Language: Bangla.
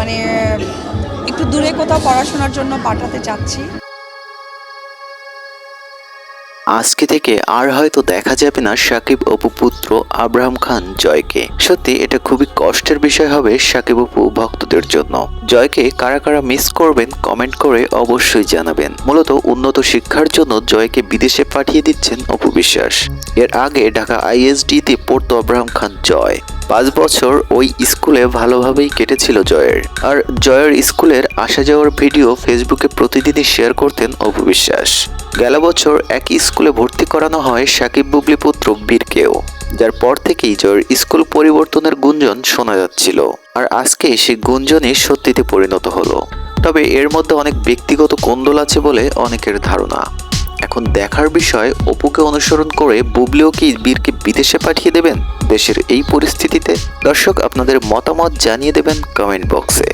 মানে একটু দূরে কোথাও পড়াশোনার জন্য পাঠাতে চাচ্ছি। আজকে থেকে আর হয়তো দেখা যাবে না সাকিব অপু পুত্র আব্রাহাম খান জয়কে। সত্যি, এটা খুবই কষ্টের বিষয় হবে সাকিব অপু ভক্তদের জন্য। জয়কে কারা কারা মিস করবেন কমেন্ট করে অবশ্যই জানাবেন। মূলত উন্নত শিক্ষার জন্য জয়কে বিদেশে পাঠিয়ে দিচ্ছেন অপু বিশ্বাস। এর আগে ঢাকা আইএসডি তে পড়তো আব্রাহাম খান জয়। পাঁচ বছর ওই স্কুলে ভালোভাবেই কেটেছিল জয়ের। আর জয়ের স্কুলের আসা যাওয়ার ভিডিও ফেসবুকে প্রতিদিনই শেয়ার করতেন অপু বিশ্বাস। গেল বছর একই স্কুলে ভর্তি করানো হয় সাকিব বুবলি পুত্র বীরকেও, যার পর থেকেই জয়ের স্কুল পরিবর্তনের গুঞ্জন শোনা যাচ্ছিল। আর আজকে সেই গুঞ্জনই সত্যিতে পরিণত হলো। তবে এর মধ্যে অনেক ব্যক্তিগত কোন্দল আছে বলে অনেকের ধারণা। এখন দেখার বিষয়, অপুকে অনুসরণ করে বুবলিও কি বীরকে বিদেশে পাঠিয়ে দেবেন? দেশের এই পরিস্থিতিতে? দর্শক, আপনাদের মতামত জানিয়ে দেবেন কমেন্ট বক্সে।